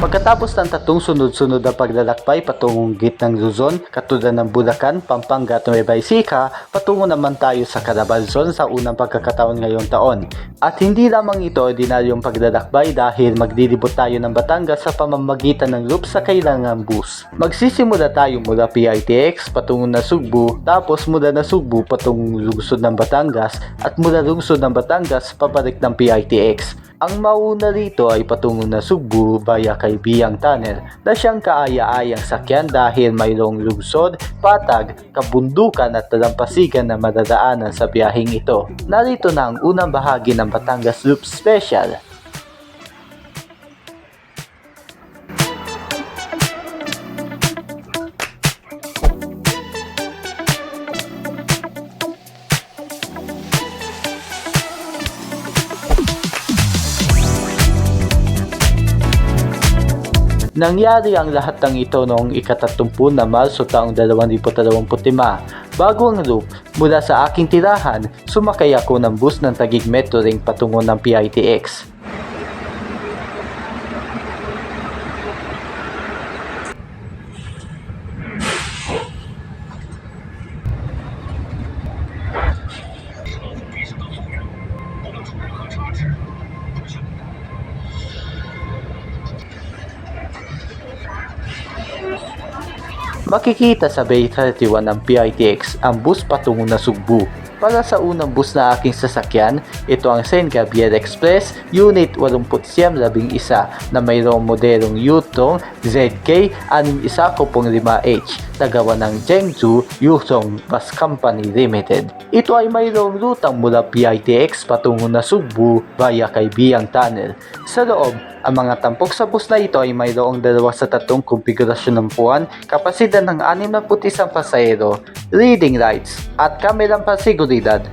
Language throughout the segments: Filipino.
Pagkatapos ng tatong sunod-sunod na paglalakbay patungong gitnang Luzon, katulad ng Bulacan, Pampanga at Nueva Ecija, patungo naman tayo sa Carabalzon sa unang pagkakataon ngayong taon. At hindi lamang ito ordinaryong paglalakbay dahil magdilibot tayo ng Batangas sa pamamagitan ng loop sa kailangang bus. Magsisimula tayo mula PITX patungo na Sugbo, tapos mula na Sugbo patungong lungsod ng Batangas at mula lungsod ng Batangas pabalik ng PITX. Ang mauna rito ay patungo na Sugbo via kay Biyang Tunnel na siyang kaaya-ayang sakyan dahil mayroong lungsod, patag, kabundukan at talampasigan na madadaanan sa biyaheng ito. Narito na ang unang bahagi ng Batangas Loop Special. Nangyari ang lahat ng ito noong ikatatumpu na Marso taong 2025. Bago ang loop, mula sa aking tirahan, sumakay ako ng bus ng Tagig Metro Ring patungo ng PITX. Makikita sa Bay 31 ng PITX ang bus patungo na Sugbo. Para sa unang bus na aking sasakyan, ito ang San Gabriel Express Unit 8011 na mayroong modelong Yutong ZK6105H na gawa ng Zhengzhou Yutong Bus Company Limited. Ito ay mayroong rutang mula PITX patungo na Sugbo via kay Biyang Tunnel. Sa loob, ang mga tampok sa bus na ito ay mayroong dalawa sa tatlong konfigurasyon ng puwan, kapasidad ng 61 pasahero, reading lights, at kamerang pasiguridad.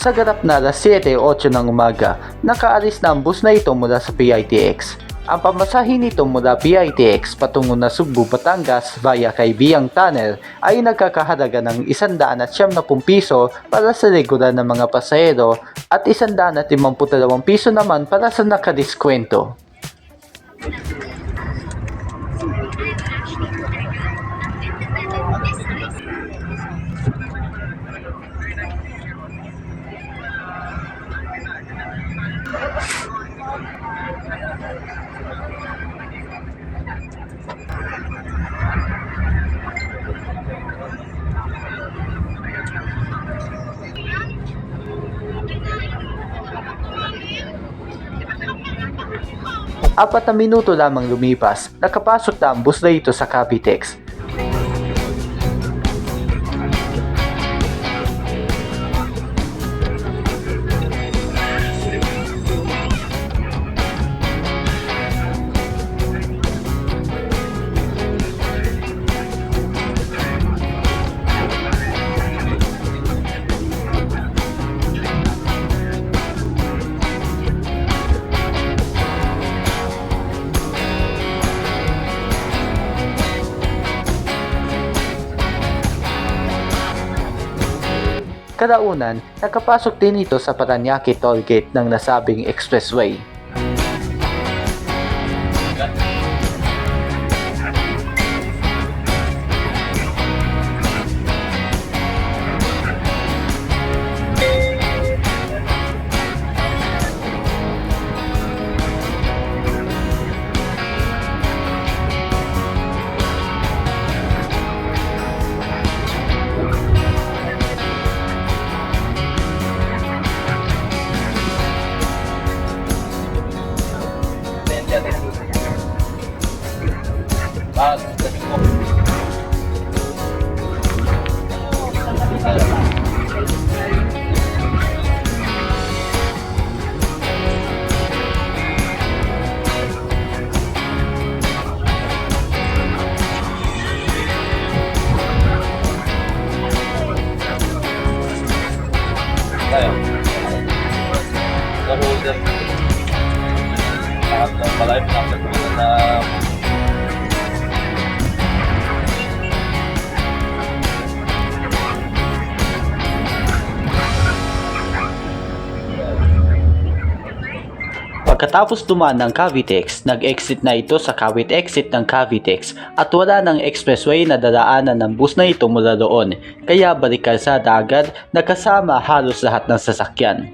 Sa ganap na alas 7-8 ng umaga, nakaalis na ang bus na ito mula sa PITX. Ang pamasahe nito mula PITX patungo na Sugbo, Batangas via kay Biyang Tunnel ay nagkakahalaga ng 170 piso para sa regular na mga pasahero at 152 piso naman para sa nakadiskwento. Apat na minuto lamang lumipas, nakapasok na ang bus na ito sa Cavitex. Kadaunan, nakapasok din ito sa Paranaque Tollgate ng nasabing expressway. Pagkatapos dumaan ng Cavitex, nag-exit na ito sa Cavite exit ng Cavitex at wala ng expressway na dadaanan ng bus na ito mula doon. Kaya balik kalsada agad na kasama halos lahat ng sasakyan.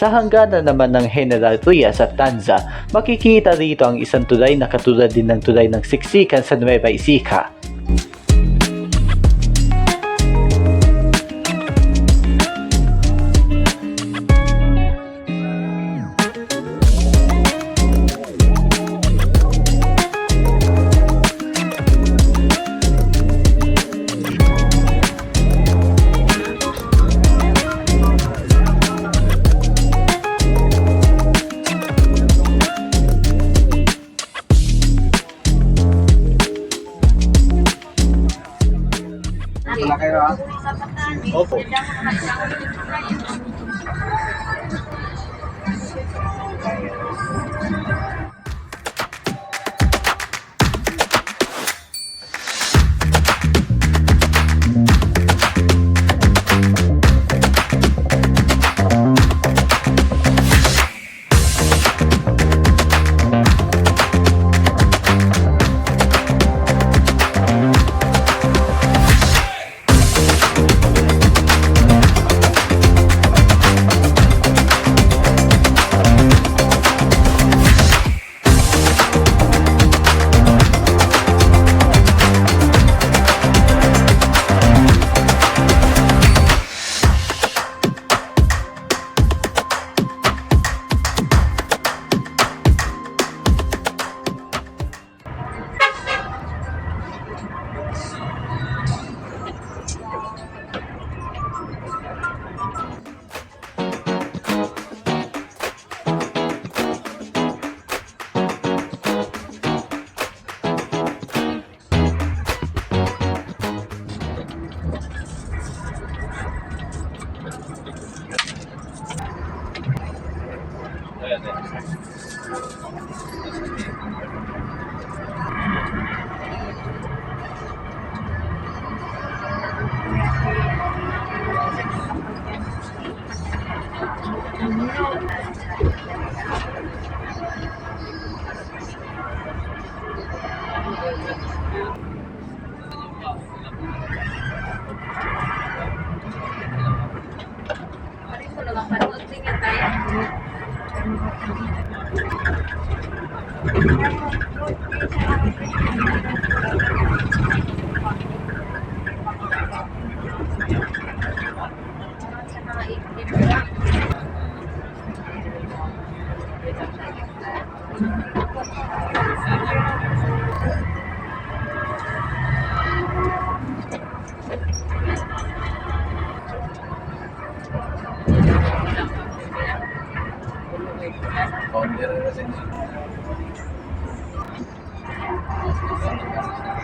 Sa hangganan naman ng General Trias at Tanza, makikita rito ang isang tulay na katulad din ng tulay ng siksikan sa Nueva Ecija.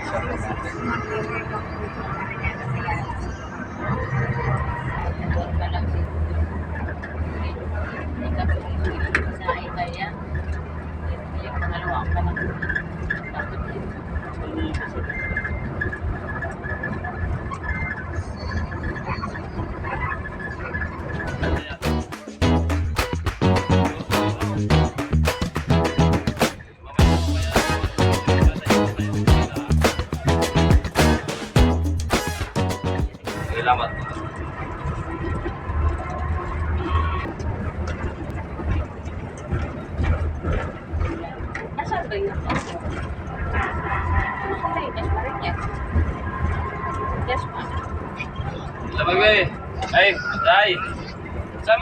Salamat. mọi người đây đây xem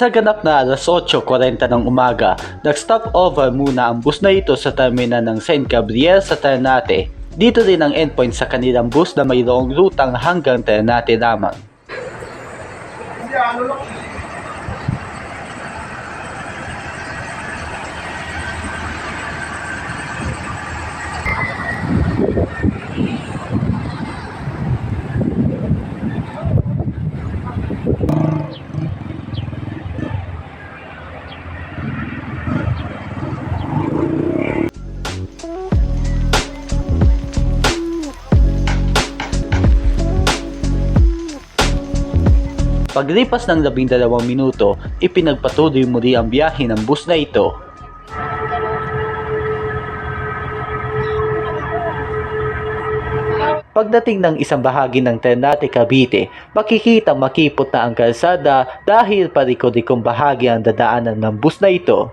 Sa ganap na alas 8.40 ng umaga, nag-stop over muna ang bus na ito sa terminal ng St. Gabriel sa Ternate. Dito din ang endpoint sa kanilang bus na mayroong rutang hanggang Ternate lamang. Paglipas ng 12 minuto, ipinagpatuloy muli ang biyahe ng bus na ito. Pagdating ng isang bahagi ng Ternate Cavite, makikita makipot na ang kalsada dahil parikot-ikong bahagi ang dadaanan ng bus na ito.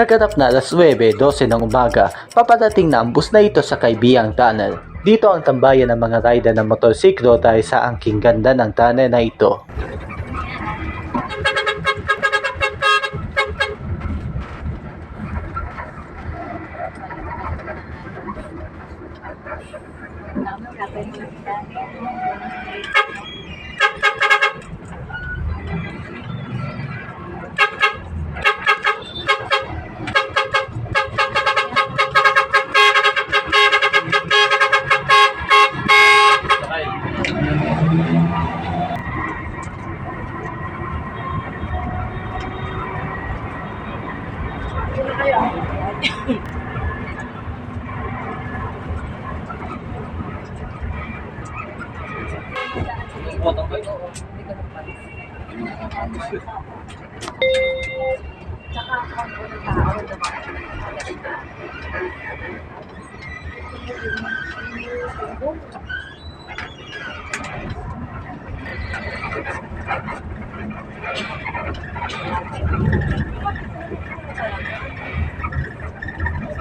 Sa ganap na alas 9.12 ng umaga, papadating na ang bus na ito sa Kaibiyang Tunnel. Dito ang tambayan ng mga rider ng motorsiklo dahil sa angking ganda ng tunnel na ito. Sakay.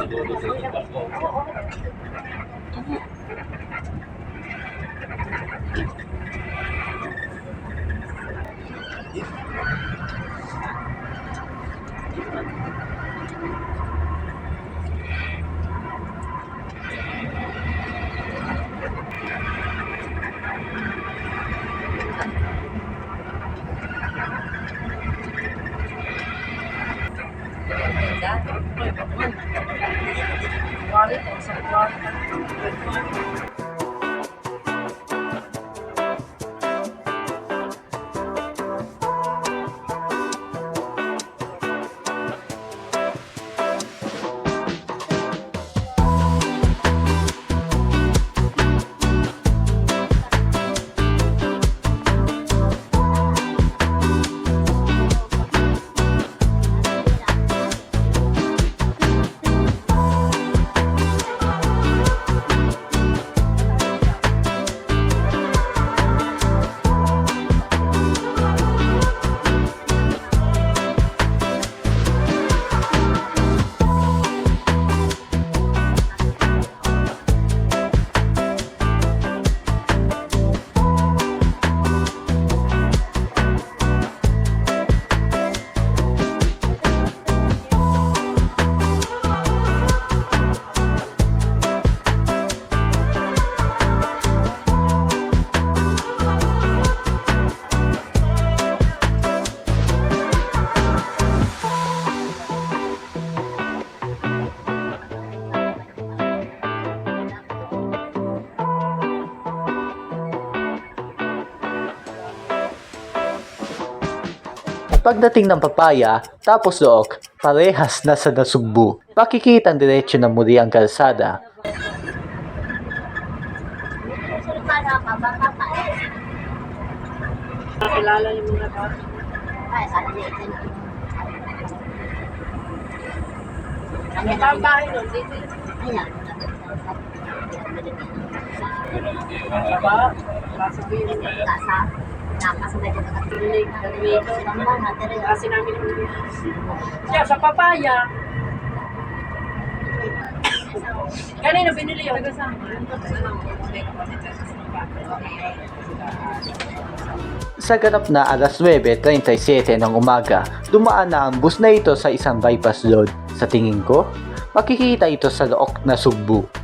どう園。Pagdating ng papaya, tapos look, parehas na sa nasugbu. Pakikita ang diretsyo ng muli ang kalsada. Kilala yung mga bata. Ay, sana. Ano ba ang bahay nun? Dito. Ayan. Ba? Sasabihin mo. Kasa. Kasi namin Siya, sa papaya. Kanino binili yun? Sa ganap na alas 9.37 ng umaga, dumaan na ang bus na ito sa isang bypass road. Sa tingin ko, makikita ito sa look na sugbu.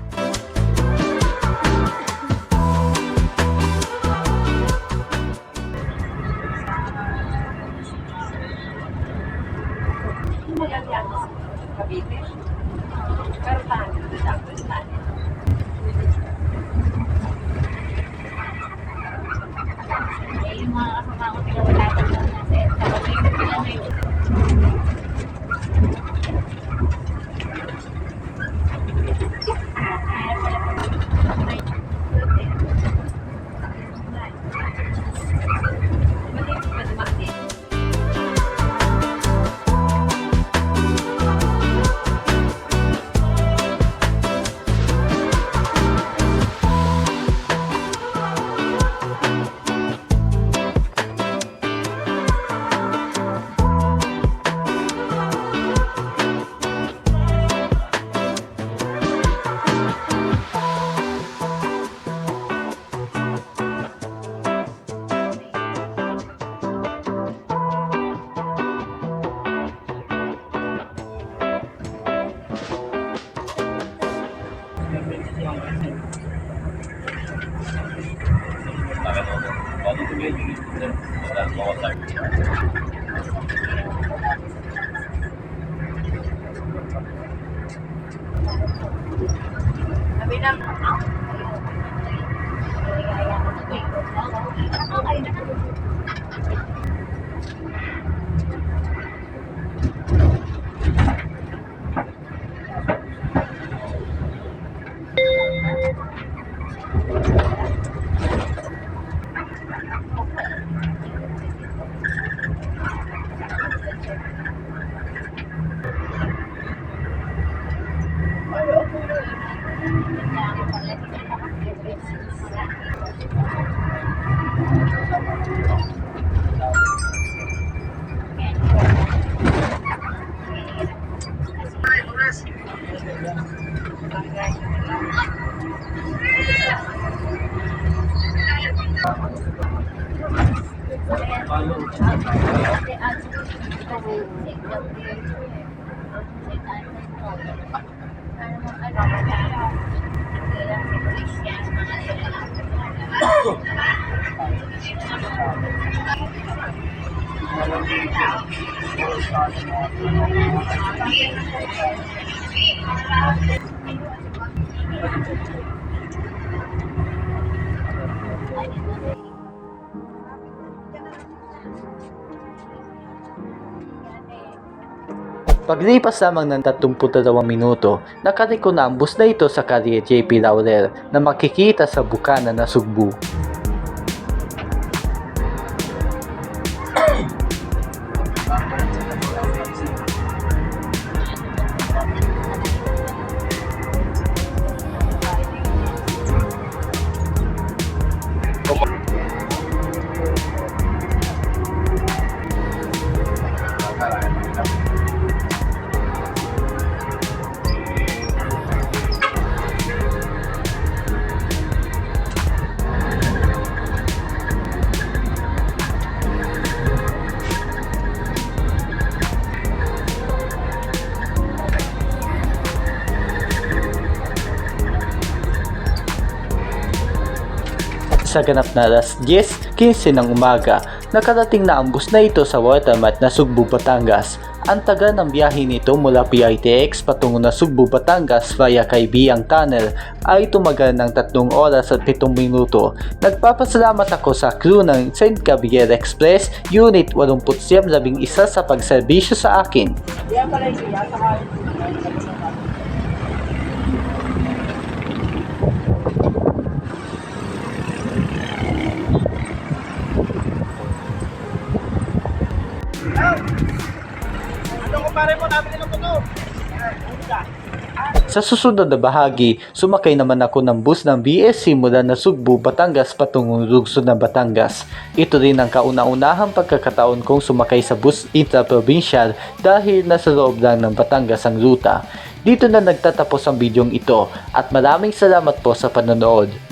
Paglipas lamang ng 32 minuto, nakariko na ang bus na ito sa karye JP Laurel na makikita sa bukana na Sugbu. Sa ganap na alas 10.15 ng umaga, nakarating na ang bus na ito sa watermat na Sugbu, Batangas. Ang taga ng biyahe nito mula PITX patungo na Sugbu, Batangas via Kaibiyang Tunnel ay tumagal ng 3 oras at 7 minuto. Nagpapasalamat ako sa crew ng St. Gabriel Express Unit 89 sa pagserbisyo sa akin. Sa susunod na bahagi, sumakay naman ako ng bus ng BSC mula na Sugbu, Batangas patungong Lugso ng Batangas. Ito rin ang kauna-unahang pagkakataon kong sumakay sa bus intra-provincial dahil nasa loob lang ng Batangas ang ruta. Dito na nagtatapos ang bidyong ito at maraming salamat po sa panonood.